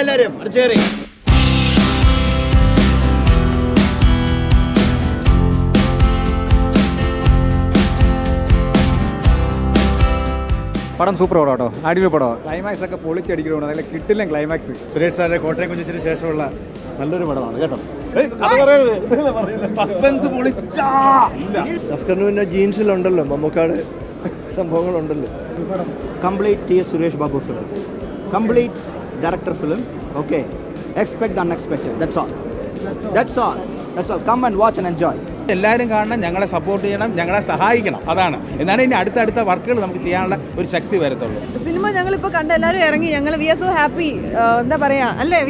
വരലെല്ലാരും അടിച്ചേറി പടം സൂപ്പർ പടം കേട്ടോ. അടിപൊളി പടം. ക്ലൈമാക്സ് ഒക്കെ പൊളിച്ചടിക്കണം നല്ല കിട്ടില്ല ക്ലൈമാക്സ് സുരേഷ് സാറിന്റെ കോട്ടയം കുഞ്ഞിച്ചിന് ശേഷമുള്ള നല്ലൊരു പടമാണ് കേട്ടോ? സസ്പെൻസ് പിന്നെ ജീൻസിലുണ്ടല്ലോ മമ്മൂക്കാട് സംഭവങ്ങളുണ്ടല്ലോ. Complete T S Suresh Babu film Complete director film. Okay. Expect the unexpected. That's all. That's all. That's all. Come and watch and enjoy. എല്ലാവരും കാണണം ഞങ്ങളെ സപ്പോർട്ട് ചെയ്യണം ഞങ്ങളെ സഹായിക്കണം അതാണ് എന്നാണ് ഇനി അടുത്തടുത്ത വർക്കുകൾ നമുക്ക് ചെയ്യാനുള്ള ഒരു ശക്തി വരത്തുള്ളൂ സിനിമ ഞങ്ങൾ ഇപ്പോൾ കണ്ട എല്ലാവരും ഇറങ്ങി ഞങ്ങൾ വി ആർ സോ ഹാപ്പി എന്താ പറയാ അല്ലേ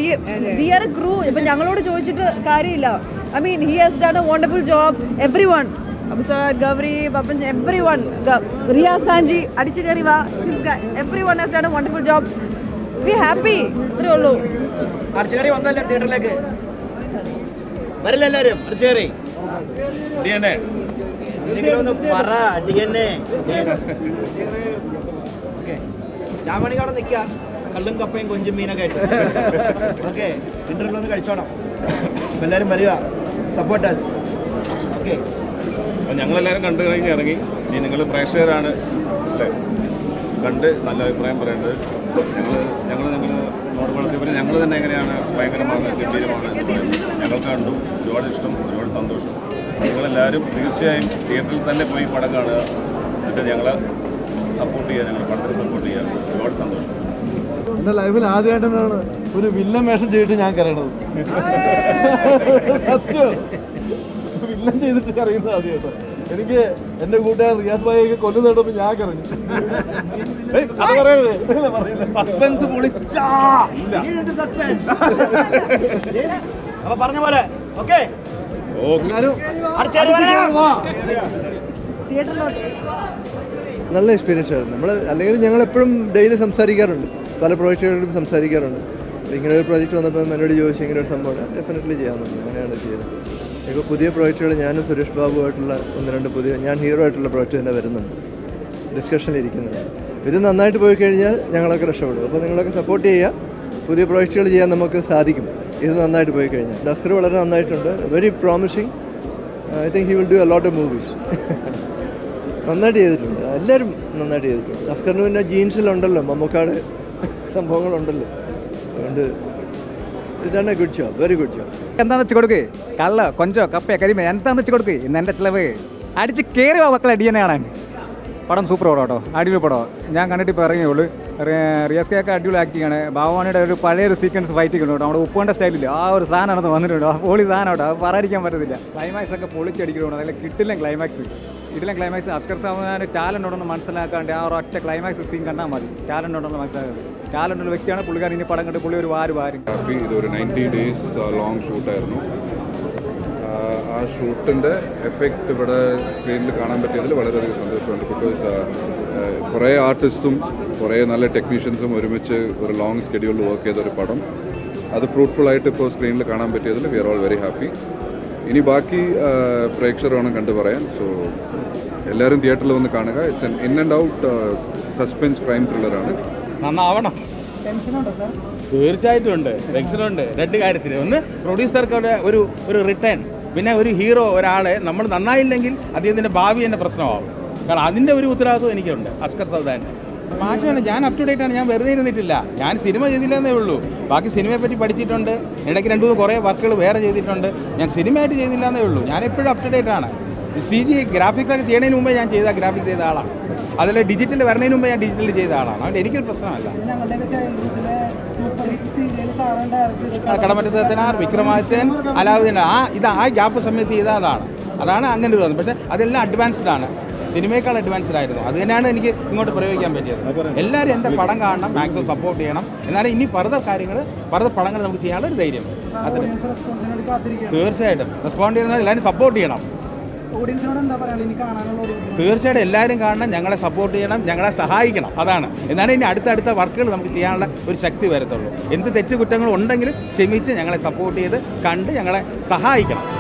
വി ആർ എ ക്രൂ ഇപ്പൊ ഞങ്ങളോട് ചോദിച്ചിട്ട് കാര്യമില്ല I mean he has done a wonderful job everyone sir sir Gauri Pappan everyone Riyaz Khanji അടിച്ചു കയറി വാ everyone has done a wonderful job we happy ഇത്രേ ഉള്ളൂ. അർച്ചേറി വന്നല്ലേ തിയേറ്ററിലേക്ക്? വരലെല്ലാരും അടിച്ചേറി എന്തെങ്കിലും ഒന്ന് പറ അടിയന്നെ ഓക്കെ. ഞാൻ വേണമെങ്കിൽ അവിടെ നിൽക്കാം കള്ളും കപ്പയും കൊഞ്ചും മീനൊക്കെ ആയിട്ട്. ഓക്കെ. ഇന്റർവ്യൂ ഒന്ന് കഴിച്ചോണം. അപ്പൊ എല്ലാവരും വരിക. Supporters okay. ഞങ്ങളെല്ലാവരും കണ്ടു കഴിഞ്ഞ് ഇറങ്ങി. ഇനി നിങ്ങൾ പ്രേക്ഷകരാണ്. അല്ലേ? കണ്ട് നല്ല അഭിപ്രായം പറയേണ്ടത്. ഞങ്ങൾ ഞങ്ങൾ ഞങ്ങൾ നോട്ട് വളർത്തിയപ്പോൾ ഞങ്ങൾ തന്നെ എങ്ങനെയാണ് ഭയങ്കരമാണ് ഗംഭീരമാണ് എന്ന് പറയുന്നത് ഞങ്ങൾക്ക് കണ്ടു. ഒരുപാട് ഇഷ്ടം ഒരുപാട് സന്തോഷം. നിങ്ങളെല്ലാവരും തീർച്ചയായും തിയേറ്ററിൽ തന്നെ പോയി പടം കാണുക. എന്നിട്ട് ഞങ്ങളെ സപ്പോർട്ട് ചെയ്യുക ഞങ്ങൾ പടത്തിന് സപ്പോർട്ട് ചെയ്യുക. ഒരുപാട് സന്തോഷം. എന്റെ ലൈഫിൽ ആദ്യമായിട്ടാണ് ഒരു വില്ലൻ വേഷം ചെയ്തിട്ട് ഞാൻ കരയണത്. സത്യം. വില്ലൻ ചെയ്തിട്ട് കരയുന്നത് ആദ്യമായിട്ട് എനിക്ക് എന്റെ കൂട്ടുകാരൻ റിയാസ് ഭായിയൊക്കെ കൊല്ലു നേടുമ്പോ ഞാൻ കറിഞ്ഞു അത് പറയരുത്. സസ്പെൻസ് പൊളിച്ചാ. സസ്പെൻസ് അപ്പൊ പറഞ്ഞ പോലെ ഓക്കെ? നല്ല എക്സ്പീരിയൻസ് ആയിരുന്നു. നമ്മൾ അല്ലെങ്കിൽ ഞങ്ങൾ എപ്പോഴും ഡെയിലി സംസാരിക്കാറുണ്ട്. പല പ്രൊജക്റ്റുകളിലും സംസാരിക്കാറുണ്ട്. ഇങ്ങനെ ഒരു പ്രോജക്റ്റ് വന്നപ്പോൾ എന്നോട് ചോദിച്ചു ഇങ്ങനെ ഒരു സംഭവം ഡെഫിനറ്റ്ലി ചെയ്യാമെന്നുണ്ട് അങ്ങനെയാണ് ചെയ്തത്. ഇപ്പോൾ പുതിയ പ്രോജക്റ്റുകൾ ഞാനും സുരേഷ് ബാബുവായിട്ടുള്ള ഒന്ന് രണ്ട് പുതിയ ഞാൻ ഹീറോ ആയിട്ടുള്ള പ്രോജക്റ്റ് തന്നെ വരുന്നുണ്ട്. ഡിസ്കഷനിൽ ഇരിക്കുന്നുണ്ട് ഇത് നന്നായിട്ട് പോയി കഴിഞ്ഞാൽ ഞങ്ങളൊക്കെ രക്ഷപ്പെടും. അപ്പോൾ നിങ്ങളൊക്കെ സപ്പോർട്ട് ചെയ്യുക. പുതിയ പ്രോജക്റ്റുകൾ ചെയ്യാൻ നമുക്ക് സാധിക്കും. ഇത് നന്നായിട്ട് പോയി കഴിഞ്ഞാൽ. ഡസ്കർ വളരെ നന്നായിട്ടുണ്ട്. Very promising I think he will do a lot of movies നന്നായിട്ട് ചെയ്തിട്ടുണ്ട്. എല്ലാവരും നന്നായിട്ട് ചെയ്തിട്ടുണ്ട്. അസ്കറിന് പിന്നെ ജീൻസിലുണ്ടല്ലോ മമ്മൂക്കാട് സംഭവങ്ങളുണ്ടല്ലോ. അതുകൊണ്ട് ഇതാണ് good job very good job എന്താന്ന് വെച്ച് കൊടുക്ക്? കള്ള കൊഞ്ചോ കപ്പയോ കരിമ എന്താന്ന് വെച്ച് കൊടുക്ക്? ഇന്ന് എന്റെ ചിലവ്. അടിച്ച് കയറി വാ മക്കളെ ഡി എൻ കാണാൻ. പടം സൂപ്പർ പടം കേട്ടോ അടിപൊളി പടം ഞാൻ കണ്ടിട്ട് ഇപ്പോൾ ഇറങ്ങിയുള്ളൂ റിയാസ് ഒക്കെ അടിപൊളി ആക്ടിങ് ആണ് ബാബുവാണിയുടെ ഒരു പഴയൊരു സീക്വൻസ് ഫൈറ്റ് ഉണ്ട്? കേട്ടോ നമ്മുടെ ഉപ്പുണ്ട സ്റ്റൈലില്ല ആ ഒരു സാധനമാണ് വന്നിട്ടുണ്ട് ആ പൊളി സാധനം കേട്ടോ അത് പറയാതിരിക്കാൻ പറ്റത്തില്ല. ക്ലൈമാക്സ് ഒക്കെ പൊളിച്ചടിക്കണോ? അതിൽ കിട്ടില്ല ക്ലൈമാക്സ് കിട്ടില്ല ക്ലൈമാക്സ് അസ്കർ സാമാന് ടാലന്റ് ഉണ്ടെന്ന് മനസ്സിലാക്കാണ്ട് ആ ഒറ്റ ക്ലൈമാക്സ് സീൻ കണ്ടാൽ മതി. ടാലന്റ് ഉണ്ടെന്ന് മനസ്സിലാക്കുന്നത് ടാലന്റ് ഉള്ള വ്യക്തിയാണ് പുള്ളിക്കാരൻ. ഇനി പടം കണ്ട് പുള്ളി ഒരു വാര് വാരും. ഇതൊരു നയന്റി ഡേയ്സ് ലോങ് ഷൂട്ടായിരുന്നു ആ ഷൂട്ടിന്റെ എഫക്റ്റ് ഇവിടെ സ്ക്രീനിൽ കാണാൻ പറ്റിയതിൽ വളരെയധികം സന്തോഷമുണ്ട്. ബിക്കോസ് കുറേ ആർട്ടിസ്റ്റും കുറേ നല്ല ടെക്നീഷ്യൻസും ഒരുമിച്ച് ഒരു ലോങ് സ്കെഡ്യൂളിൽ വർക്ക് ചെയ്ത ഒരു പടം. അത് ഫ്രൂട്ട്ഫുൾ ആയിട്ട് ഇപ്പോൾ സ്ക്രീനിൽ കാണാൻ പറ്റിയതിൽ we are all very happy ഇനി ബാക്കി പ്രേക്ഷകർ വേണം കണ്ടു പറയാൻ സോ എല്ലാവരും തിയേറ്ററിൽ വന്ന് കാണുക. It's an in and out suspense crime ത്രില്ലറാണ് നന്നാവണം. തീർച്ചയായിട്ടും ഉണ്ട്. ടെൻഷനുണ്ട്. രണ്ട് കാര്യത്തിൽ ഒന്ന് പ്രൊഡ്യൂസർക്ക് അവിടെ ഒരു ഒരു റിട്ടേൺ പിന്നെ ഒരു ഹീറോ ഒരാളെ നമ്മൾ നന്നായില്ലെങ്കിൽ അദ്ദേഹത്തിന്റെ ഭാവി തന്നെ പ്രശ്നമാവും. കാരണം അതിന്റെ ഒരു ഉത്തരവാദിത്വം എനിക്കുണ്ട് അസ്കർ സൗദാന്റെ മാറ്റമാണ് ഞാൻ അപ് ടു ഡേറ്റ് ആണ് ഞാൻ വെറുതെ ഇരുന്നിട്ടില്ല. ഞാൻ സിനിമ ചെയ്തില്ലെന്നേ ഉള്ളൂ. ബാക്കി സിനിമയെ പറ്റി പഠിച്ചിട്ടുണ്ട്. ഇടയ്ക്ക് രണ്ടു മൂന്ന് കുറേ വർക്കുകൾ വേറെ ചെയ്തിട്ടുണ്ട്. ഞാൻ സിനിമയായിട്ട് ചെയ്തില്ല എന്നേ ഉള്ളൂ. ഞാൻ എപ്പോഴും അപ് ടു ഡേറ്റ് ആണ്. സി ജി ഗ്രാഫിക്സ് ഒക്കെ ചെയ്യണതിന് മുമ്പേ ഞാൻ ചെയ്ത ഗ്രാഫിക്സ് ചെയ്ത ആളാണ്. അതിൽ ഡിജിറ്റൽ വരണതിന് മുമ്പേ ഞാൻ ഡിജിറ്റൽ ചെയ്ത ആളാണ്. അതുകൊണ്ട് എനിക്കൊരു പ്രശ്നമല്ല. കടമറ്റത്തിനാർ കടമറ്റത്ത് തെനാർ വിക്രമാദിത്യൻ അലാവുദ്ദീൻ. ആ ഇത് ആ ഗ്യാപ്പ് സമയത്ത് ചെയ്ത അതാണ്. അതാണ് അങ്ങനെ ഒരു പക്ഷേ അതെല്ലാം അഡ്വാൻസ്ഡ് ആണ്. സിനിമയേക്കാൾ അഡ്വാൻസ്ഡ് ആയിരുന്നു. അത് തന്നെയാണ് എനിക്ക് ഇങ്ങോട്ട് പ്രയോഗിക്കാൻ പറ്റിയത്. എല്ലാവരും എന്റെ പടം കാണണം മാക്സിമം സപ്പോർട്ട് ചെയ്യണം. എന്നാലും ഇനി പറുത കാര്യങ്ങൾ പറുത പടങ്ങൾ നമുക്ക് ചെയ്യാനുള്ള ഒരു ധൈര്യം. അത്ര. തീർച്ചയായിട്ടും. റെസ്പോണ്ട് ചെയ്യുന്ന എല്ലാവരും സപ്പോർട്ട് ചെയ്യണം. തീർച്ചയായിട്ടും എല്ലാവരും കാണണം ഞങ്ങളെ സപ്പോർട്ട് ചെയ്യണം ഞങ്ങളെ സഹായിക്കണം. അതാണ്. എന്നാലും ഇനി അടുത്തടുത്ത വർക്കുകൾ നമുക്ക് ചെയ്യാനുള്ള ഒരു ശക്തി വരത്തുള്ളൂ. എന്ത് തെറ്റുകുറ്റങ്ങളും ഉണ്ടെങ്കിലും ക്ഷമിച്ച് ഞങ്ങളെ സപ്പോർട്ട് ചെയ്ത് കണ്ട് ഞങ്ങളെ സഹായിക്കണം.